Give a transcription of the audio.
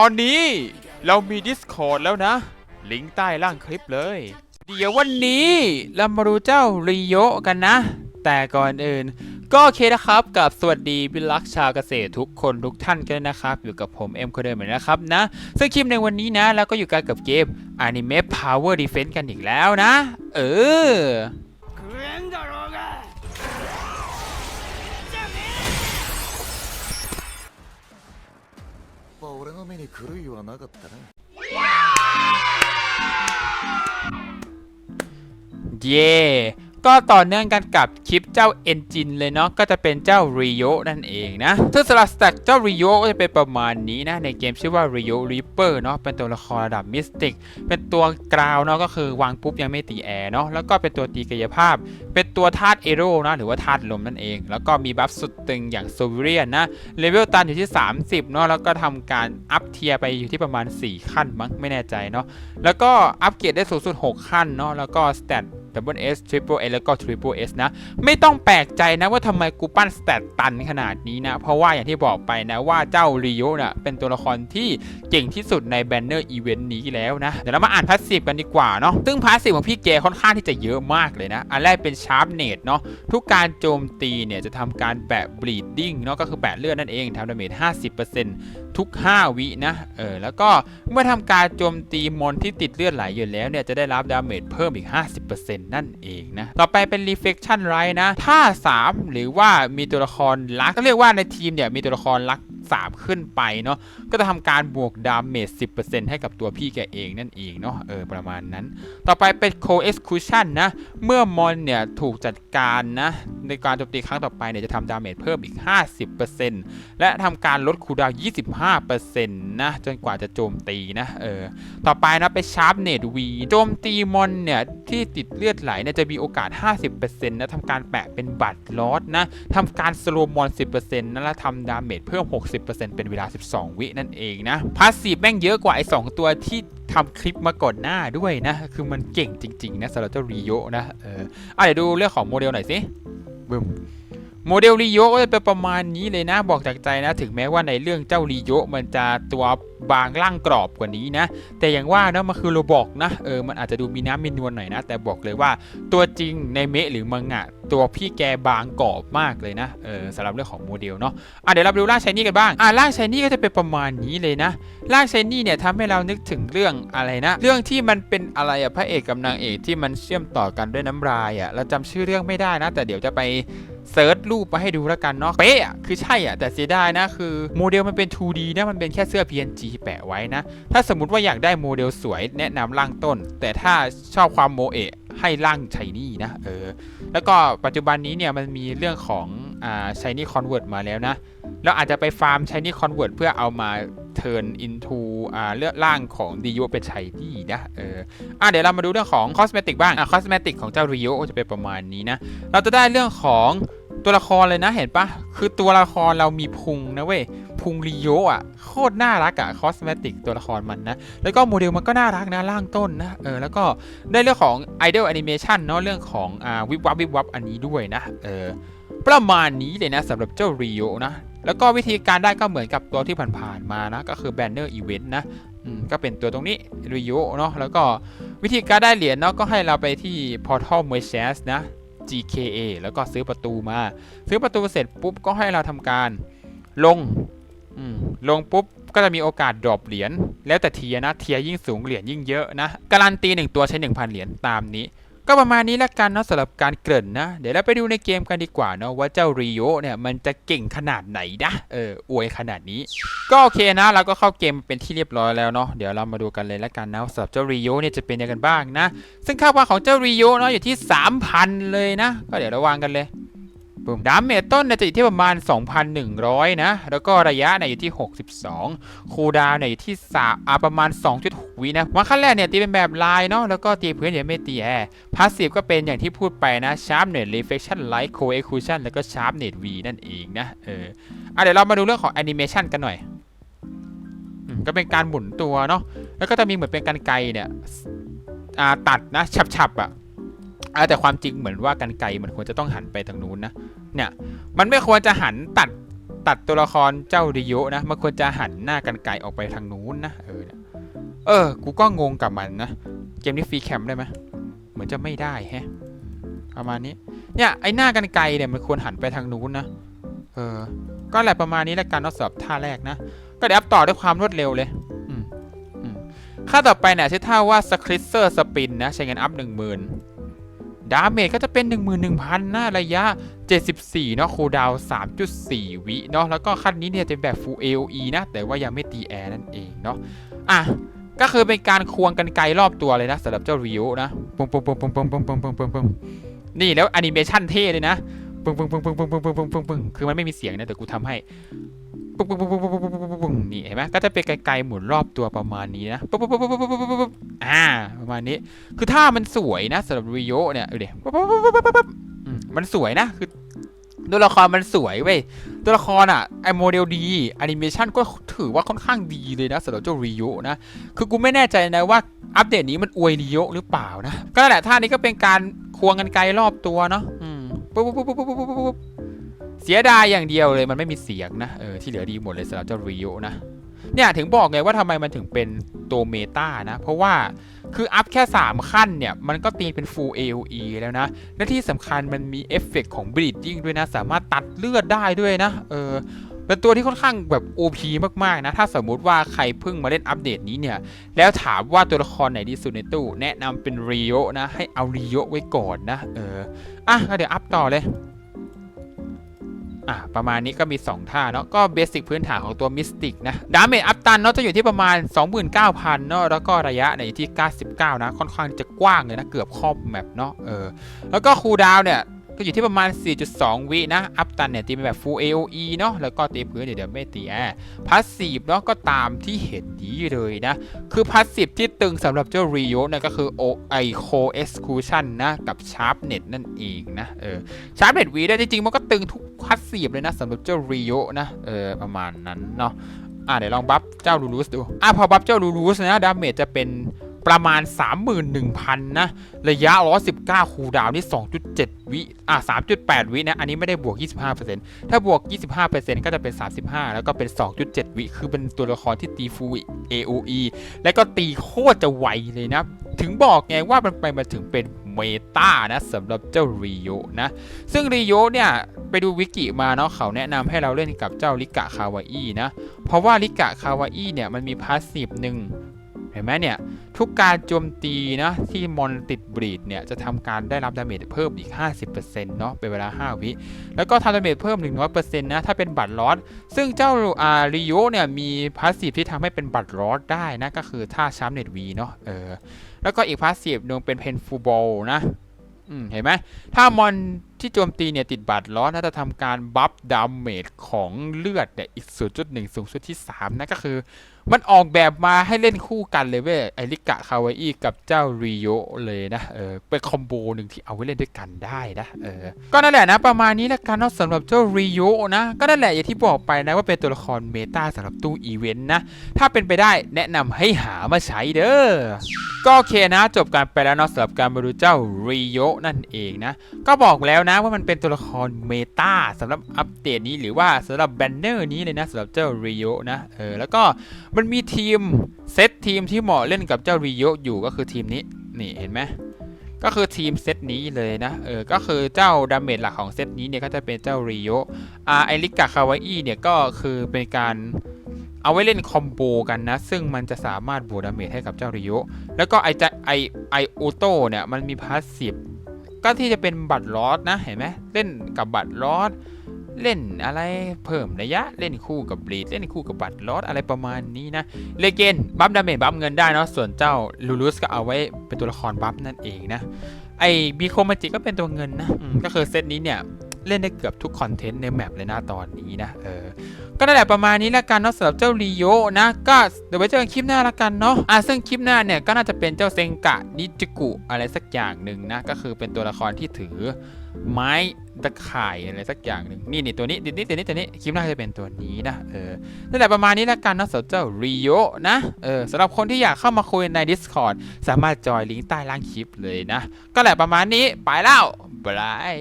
ตอนนี้เรามี Discord แล้วนะ ลิงก์ใต้ล่างคลิปเลย เดี๋ยววันนี้เรามาดูเจ้าริโยกันนะ แต่ก่อนอื่น ก็โอเคนะครับกับสวัสดีพิลักษ์ชาวเกษตรทุกคนทุกท่านกันนะครับ อยู่กับผมเอ็มคนเดิมเหมือนนะครับนะ ซึ่งคลิปในวันนี้นะเราก็อยู่กันกับเกม Anime Power Defense กันอีกแล้วนะ เออ 俺の目に狂いはなかったな。เย่ ก็ต่อเนื่องกันกับคลิปเจ้า Engine เลยเนาะก็จะเป็นเจ้า Rio นั่นเองนะซึ่งสำหรับสแตทเจ้า Rio ก็จะเป็นประมาณนี้นะในเกมชื่อว่า Rio Reaper เนาะเป็นตัวละครระดับมิสติกเป็นตัวกราวเนาะก็คือวางปุ๊บยังไม่ตีแอร์เนาะแล้วก็เป็นตัวตีกายภาพ เป็นตัวธาตุเอโร่นะหรือว่าธาตุลมนั่นเอง แล้วก็มีบัฟสุดตึงอย่างโซเวียนนะเลเวลตันอยู่ที่ 30เนาะแล้วก็ทำการอัพเทียร์ไปอยู่ที่ประมาณ 4 ขั้นมั้งไม่แน่ใจเนาะแล้วก็อัปเกรดได้สูงสุด 6 ขั้นเนาะแล้วก็สเตท ริปเปิลเอแล้วก็ทริปเปิลเอสนะ ไม่ต้องแปลกใจนะว่าทำไมกูปั้นสเตตตันขนาดนี้นะ เพราะว่าอย่างที่บอกไปนะว่าเจ้าริโยน่ะเป็นตัวละครที่เก่งที่สุดในแบนเนอร์อีเวนต์นี้แล้วนะ เดี๋ยวเรามาอ่านพาสซีฟกันดีกว่าเนาะซึ่งพาสซีฟของพี่เกค่อนข้างที่จะเยอะมากเลยนะ อันแรกเป็นชาร์ปเนตเนาะทุกการโจมตีเนี่ยจะทำการแปะบลีดดิ้งเนาะก็คือแปะเลือดนั่นเองทำดาเมจ50% ทุก 5 วินะ เออ แล้วก็เมื่อทำการโจมตีมอนที่ติดเลือดไหลอยู่แล้วเนี่ย จะได้รับดาเมจเพิ่มอีก 50%นั่นเองนะ ต่อไปเป็น reflection right นะ ถ้า 3 หรือว่ามีตัวละครลักก็เรียกว่าในทีมเนี่ย มีตัวละครลัก 3 ขึ้นไปเนาะ ก็จะทำการบวกดาเมจ 10%ให้กับตัวพี่แกเองนั่นเองเนาะ เออ ประมาณนั้น ต่อไปเป็น co-execution นะ เมื่อมอนเนี่ยถูกจัดการนะ ในการโจมตีครั้งต่อไปเนี่ยจะทำดาเมจเพิ่มอีก 50%และทำการลดคูดาวน์25%นะจนกว่าจะโจมตีนะเออต่อไปนะไปชาร์ปเนตวีโจมตีมอนเนี่ยที่ติดเลือดไหลเนี่ยจะมีโอกาส 50%นะทำการแปะเป็นบัตรลอสนะทำการสโลมอน 10%นะและทำดาเมจเพิ่ม 60%เป็นเวลา 12 วินั่นเองนะพาสซีฟแม่งเยอะกว่าไอ้สองตัวที่ทำคลิปมาก่อนหน้าด้วยนะ คือมันเก่งจริง ๆ นะสำหรับเจ้าริโยนะ เอออะเดี๋ยวดูเรื่องของโมเดลหน่อยสิ บึ้ม โมเดลริโยก็จะเป็นประมาณนี้เลยนะบอกจากใจนะ ถึงแม้ว่าในเรื่องเจ้าริโยมันจะตัวบางร่างกรอบกว่านี้นะ แต่อย่างว่านะมันคือโรบอกนะเออมันอาจจะดูมีน้ำมีนวลหน่อยนะ แต่บอกเลยว่าตัวจริงในเมะหรือมังงะตัวพี่แกบางกรอบมากเลยนะเออสำหรับเรื่องของโมเดลเนาะอะเดี๋ยวเราดูร่างชายนี่กันบ้างอะร่างชายนี่ก็จะเป็นประมาณนี้เลยนะร่างชายนี่เนี่ยทำให้เรานึกถึงเรื่องอะไรนะ เรื่องที่มันเป็นอะไรอะพระเอกกับนางเอกที่มันเชื่อมต่อกันด้วยน้ำลายอะเราจำชื่อเรื่องไม่ได้นะ แต่เดี๋ยวจะไป เซิร์ชรูปมาให้ดูแล้วกันเนาะเป๊ะคือใช่อะแต่เสียดายนะคือโมเดลมันเป็น 2D นะมันเป็นแค่เสื้อ PNG แปะไว้นะ ถ้าสมมติว่าอยากได้โมเดลสวยแนะนำร่างต้น แต่ถ้าชอบความโมเอะให้ร่างชายนี่นะเออแล้วก็ปัจจุบันนี้เนี่ยมันมีเรื่องของอ่าชายนี่คอนเวิร์ตมาแล้วนะแล้วอาจจะไปฟาร์มชายนี่คอนเวิร์ตเพื่อเอามาเทิร์นอินทูอ่าเลือกร่างของดิโยเป็นชายนี่นะเอออะเดี๋ยวเรามาดูเรื่องของคอสเมติกบ้างอะคอสเมติกของเจ้าริโอจะเป็นประมาณนี้นะเราจะได้เรื่องของ ตัวละครเลยนะเห็นปะคือตัวละครเรามีพุงนะเว้ยพุงริโยอะโคตรน่ารักอะคอสเมติกตัวละครมันนะ แล้วก็โมเดลมันก็น่ารักนะร่างต้นนะเออแล้วก็ได้เรื่องของ Idol Animation เนาะเรื่องของอ่าวิบวับวิบวับอันนี้ด้วยนะเออประมาณนี้เลยนะสำหรับเจ้าริโอนะแล้วก็วิธีการได้ก็เหมือนกับตัวที่ผ่านๆมานะ ก็คือ Banner Event นะอืมก็เป็นตัวตรงนี้ริโยเนาะแล้วก็วิธีการได้เหรียญเนาะก็ให้เราไปที่ Portal m e c h a s นะ GKA แล้วก็ซื้อประตูมา ซื้อประตูเสร็จปุ๊บก็ให้เราทำการลงลงปุ๊บก็จะมีโอกาสดรอปเหรียญแล้วแต่เทียนะเทียยิ่งสูงเหรียญยิ่งเยอะนะการันตีหนึ่งตัวใช้ 1,000 เหรียญตามนี้ ก็ประมาณนี้ละกันเนาะสำหรับการเกริ่นนะ เดี๋ยวเราไปดูในเกมกันดีกว่าเนาะว่าเจ้าริโอเนี่ยมันจะเก่งขนาดไหนนะเอออวยขนาดนี้ ก็โอเคนะเราก็เข้าเกมเป็นที่เรียบร้อยแล้วเนาะเดี๋ยวเรามาดูกันเลยละกันนะสำหรับเจ้าริโอเนี่ยจะเป็นยังไงกันบ้างนะ ซึ่งค่าว่าของเจ้าริโอเนาะอยู่ที่ 3,000 เลยนะ ก็เดี๋ยวเราวางกันเลย ปุ่มดาเมจต้นเนี่ยจะอยู่ที่ประมาณ 2,100 นะ แล้วก็ระยะเนี่ยอยู่ที่ 62 คูลดาวน์เนี่ยอยู่ที่สามอ่าประมาณ 2.6 วินะวันขั้นแรกเนี่ยตีเป็นแบบลายเนาะ แล้วก็ตีพื้นเนี่ยไม่ตีแอร์พาสซีฟก็เป็นอย่างที่พูดไปนะ Sharp Net Reflection Light Co-Execution แล้วก็ Sharp Net V นั่นเองนะ เอออะเดี๋ยวเรามาดูเรื่องของแอนิเมชันกันหน่อยก็เป็นการหมุนตัวเนาะ แล้วก็จะมีเหมือนเป็นกันไกรเนี่ยตัดนะฉับๆอะ อ่าแต่ความจริงเหมือนว่ากันไกรมันควรจะต้องหันไปทางนู้นนะ เนี่ย มันไม่ควรจะหันตัดตัดตัวละครเจ้าริโยนะ มันควรจะหันหน้ากันไกลออกไปทางนู้นนะ เออเนี่ยเออ กูก็งงกับมันนะ เกมนี้ฟรีแคมได้ไหมเหมือนจะไม่ได้แฮะ ประมาณนี้ เนี่ยไอ้หน้ากันไกลเนี่ยมันควรหันไปทางนู้นนะ เออ ก็แหละประมาณนี้แล้วกันเนาสำหรับท่าแรกนะ ก็เดี๋ยวอัพต่อด้วยความรวดเร็วเลยค่าต่อไปเนี่ยใชื่อท่าว่าสคริสเซอร์สปินนะ ใช้เงินอัพหนึ่งหมื่น ดาเมจก็จะเป็น 11,000นะระยะ 74 เนาะคูดาว 3.4 วิเนาะแล้วก็ขั้นนี้เนี่ยจะแบบ full AOE นะ แต่ว่ายังไม่ตีแอร์นั่นเองเนาะอะก็คือเป็นการควงกันไกลรอบตัวเลยนะสำหรับเจ้าริวนะปึ้งปึ้งปึ้งปึ้งปึ้งปึ้งปึ้งปึ้งปึ้งปึ้งนี่แล้วแอนิเมชันเท่เลยนะปึ้งปึ้งปึ้งปึ้งปึ้งปึ้งปึ้งปึ้งปึ้งปึ้งคือมันไม่มีเสียงนะแต่กูทำให้ ปึ้งปึ้งปึ้งปึ้งปึ้งปึ้งปึ้งปึ้งปึ้งนี่เห็นไหมก็จะเป็นไกลๆหมุนรอบตัวประมาณนี้นะปุ๊บปุ๊บปุ๊บปุ๊บปุ๊บปุ๊บอ่าประมาณนี้คือถ้ามันสวยนะสำหรับริโยเนี่ยดี๋ยวปุ๊บปุ๊บปุ๊บปุ๊บปุ๊บมันสวยนะคือตัวละครมันสวยเว้ยตัวละครอะไอโมเดลดีแอนิเมชันก็ถือว่าค่อนข้างดีเลยนะสำหรับเจ้าริโยนะคือกูไม่แน่ใจนะว่าอัปเดตนี้มันอวยริโยหรือเปล่านะก็แหละท่านี้ก็เป็นการควงกันไกลรอบตัวเนาะปุ๊บปุ๊บปุ๊บปุ๊บปุ๊บปุ๊บ เสียดายอย่างเดียวเลยมันไม่มีเสียงนะเออที่เหลือดีหมดเลยสำหรับเจ้าริโยนะเนี่ยถึงบอกไงว่าทำไมมันถึงเป็นตัวเมตานะ เพราะว่าคืออัพแค่ 3 ขั้นเนี่ย มันก็ตีเป็น full AOE แล้วนะ และที่สำคัญมันมีเอฟเฟกต์ของ bleeding ด้วยนะ สามารถตัดเลือดได้ด้วยนะ เออเป็นตัวที่ค่อนข้างแบบ OP มากๆนะ ถ้าสมมุติว่าใครเพิ่งมาเล่นอัปเดตนี้เนี่ย แล้วถามว่าตัวละครไหนดีสุดในตู้ แนะนำเป็นริโอนะ ให้เอาริโอไว้ก่อนนะ เออ อะก็เดี๋ยวอัพต่อเลย อะประมาณนี้ก็มี 2 ท่าเนาะก็เบสิกพื้นฐานของตัวมิสติกนะดาเมจอัพตันเนาะจะอยู่ที่ประมาณ 29,000เนาะแล้วก็ระยะเนี่ยอยู่ที่ 99 นะ ค่อนข้างจะกว้างเลยนะ เกือบครอบแมปเนาะเออแล้วก็คูลดาวน์เนี่ย ก็อยู่ที่ประมาณ 4.2 วินะ อัพตันเนี่ยตีเป็นแบบ full AOE เนาะแล้วก็ตีพื้นเดี๋ยวเดี๋ยวไม่ตีแอร์พัสซีฟเนาะก็ตามที่เห็นนี้เลยนะ คือพัสซีฟที่ตึงสำหรับเจ้ารีโยเนี่ยก็คือโอไอโคเอ็กซ์คูชันนะกับชาร์ปเน็ตนั่นเองนะเออชาร์ปเน็ตวีได้จริงๆ มันก็ตึงทุกพัสซีฟเลยนะสำหรับเจ้าริโยนะเออประมาณนั้นเนาะอะเดี๋ยวลองบัฟเจ้าลูรูสดูอะพอบัฟเจ้าลูรูสนะดาเมจจะเป็น ประมาณ 31,000 นะ ระยะ 119 คูลดาวน์นี่ 2.7 วิอะ3.8 วินะ อันนี้ไม่ได้บวก 25%ถ้าบวก 25%ก็จะเป็น 35 แล้วก็เป็น 2.7 วิ คือเป็นตัวละครที่ตีฟู AOE แล้วก็ตีโคตรจะไวเลยนะ ถึงบอกไงว่ามันไปมาถึงเป็นเมตานะสำหรับเจ้าริโยนะ ซึ่งริโยเนี่ยไปดูวิกิมาเนาะเขาแนะนำให้เราเล่นกับเจ้าลิกะคาวาอี้นะ เพราะว่าลิกะคาวาอี้เนี่ยมันมีพาสซีฟหนึ่งเห็นไหมเนี่ย ทุกการโจมตีนะที่มอนติดบรีดเนี่ยจะทำการได้รับดาเมจเพิ่มอีก 50%เนาะเป็นเวลา 5 วิ แล้วก็ทำดาเมจเพิ่ม 100%นะถ้าเป็นบัตรลอสซึ่งเจ้าอาริโยเนี่ยมีพาสซีฟที่ทำให้เป็นบัตรลอสได้นะก็คือท่าชาร์มเน็ตวีเนาะเออแล้วก็อีกพาสซีฟหนึงเป็นเพนฟูบอลนะอืมเห็นไหมถ้ามอนที่โจมตีเนี่ยติดบัตรล้อน่าจะทำการบัฟดาเมจของเลือดเนี่ยอีก 0.1 สูงสุดที่ 3นะก็คือ มันออกแบบมาให้เล่นคู่กันเลยเว้ยไอริกะคาวาอีกับเจ้าริโยเลยนะเออเป็นคอมโบหนึ่งที่เอาไว้เล่นด้วยกันได้นะเออก็นั่นแหละนะประมาณนี้แล้วกันเนาะสำหรับเจ้าริโยนะ ก็นั่นแหละอย่างที่บอกไปนะว่าเป็นตัวละครเมตาสำหรับตู้อีเวนต์นะ ถ้าเป็นไปได้แนะนำให้หามาใช้เด้อก็โอเคนะ จบการไปแล้วเนาะสำหรับการมาดูเจ้าริโยนั่นเองนะ ก็บอกแล้วนะว่ามันเป็นตัวละครเมตาสำหรับอัปเดตนี้หรือว่าสำหรับแบนเนอร์นี้เลยนะสำหรับเจ้าริโยนะเออแล้วก็มันมีทีมเซตทีมที่เหมาะเล่นกับเจ้าริโยอยู่ก็คือทีมนี้นี่เห็นไหมก็คือทีมเซตนี้เลยนะเออก็คือเจ้าดาเมจหลักของเซตนี้เนี่ยก็จะเป็นเจ้าริโยอ่าไอริกะคาวาอีเนี่ยก็คือเป็นการเอาไว้เล่นคอมโบกันนะ ซึ่งมันจะสามารถบวกดาเมจให้กับเจ้าริโยแล้วก็ไอจะไอไอโอโต้เนี่ยมันมีพาสซีฟก็ที่จะเป็นบัตรลอสนะเห็นไหมเล่นกับบัตรลอส เล่นอะไรเพิ่มระยะ เล่นคู่กับบลีดเล่นคู่กับบัตรลอสอะไรประมาณนี้นะเลเกนบัฟดาเมจบัฟเงินได้เนาะส่วนเจ้าลูลุสก็เอาไว้เป็นตัวละครบัฟนั่นเองนะไอบีโคมาจิก็เป็นตัวเงินนะก็คือเซตนี้เนี่ย เล่นได้เกือบทุกคอนเทนต์ในแมปเลยนะตอนนี้นะเออก็นั่นแหละประมาณนี้ละกันเนาะสำหรับเจ้าริโยนะก็เดี๋ยวไว้เจอกันคลิปหน้าละกันเนาะอะซึ่งคลิปหน้าเนี่ยก็น่าจะเป็นเจ้าเซงกะนิจิกุอะไรสักอย่างหนึ่งนะก็คือเป็นตัวละครที่ถือไม้ตะข่ายอะไรสักอย่างหนึ่งนี่นี่ตัวนี้ตัวนี้ตัวนี้ตัวนี้คลิปหน้าจะเป็นตัวนี้นะเออนั่นแหละประมาณนี้ละกันเนาะสำหรับเจ้าริโยนะเออสำหรับคนที่อยากเข้ามาคุยใน Discord สามารถจอยลิงก์ใต้ล่างคลิปเลยนะ ก็แหละประมาณนี้ไปแล้วบาย